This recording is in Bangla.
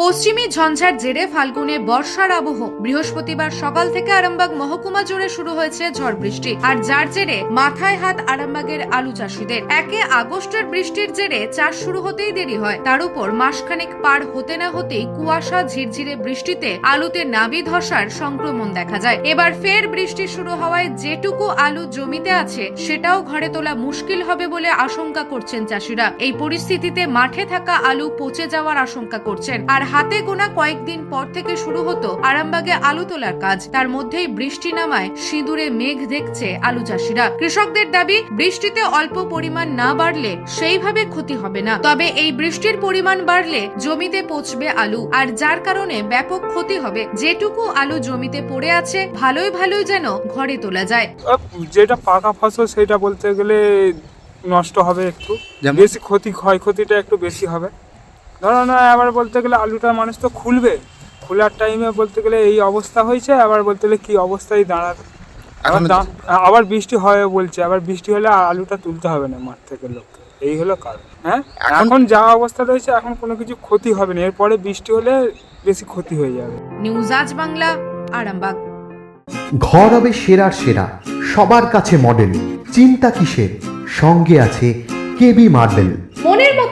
পশ্চিমী ঝঞ্ঝার জেরে ফাল্গুনে বর্ষার আবহ। বৃহস্পতিবার সকাল থেকে আরামবাগ মহকুমা জুড়ে শুরু হয়েছে ঝড় বৃষ্টি। আর যার জেরে মাথায় হাত আরামবাগের আলু চাষিদের। একে আগস্টের বৃষ্টির জেরে চাষ শুরু হতেই দেরি হয়। তার উপর মাসখানেক পার হতে না হতেই কুয়াশা, ঝিরঝিরে বৃষ্টিতে আলুতে নাবি ধসার সংক্রমণ দেখা যায়। এবার ফের বৃষ্টি শুরু হওয়ায় যেটুকু আলু জমিতে আছে, সেটাও ঘরে তোলা মুশকিল হবে বলে আশঙ্কা করছেন চাষিরা। এই পরিস্থিতিতে মাঠে থাকা আলু পচে যাওয়ার আশঙ্কা করছেন। আর হাতে গোনা কয়েকদিন পর থেকে শুরু হতো আরামবাগে আলু তোলার কাজ। তার মধ্যেই বৃষ্টি নামায় সিঁদুরে মেঘ দেখছে আলু চাষিরা। কৃষকদের দাবি বৃষ্টিতে অল্প পরিমাণ না বাড়লে সেইভাবে ক্ষতি হবে না। তবে এই বৃষ্টির পরিমাণ বাড়লে জমিতে পচবে আলু। আর যার কারণে ব্যাপক ক্ষতি হবে। যেটুকু আলু জমিতে পড়ে আছে ভালোই ভালোই যেন ঘরে তোলা যায়। যেটা পাকা ফসল সেটা বলতে গেলে নষ্ট হবে একটু। বেশি ক্ষতি ক্ষয়ক্ষতিটা একটু বেশি হবে। ধরো না আবার বলতে গেলে আলুটা মানুষ তো খুলবে। খোলার টাইমে বলতে গেলে এই অবস্থা হয়েছে আবার বলতে গেলে কি অবস্থায় দাঁড়াবে? আবার এখন দা- আবার বৃষ্টি হয় বলছে আবার বৃষ্টি হলে আলুটা তুলতে হবে না মাঠ থেকে লোককে এই হলো কারণ হ্যাঁ? এখন- এখন যা অবস্থা রয়েছে এখন কোনো কিছু ক্ষতি হবে না। এরপরে বৃষ্টি হলে বেশি ক্ষতি হয়ে যাবে। নিউজ আজ বাংলা আরামবাগ। ঘর হবে সেরার সেরা সবার কাছে মডেল চিন্তা কিসের? সঙ্গে আছে কেবি মার্বেল মনের মতো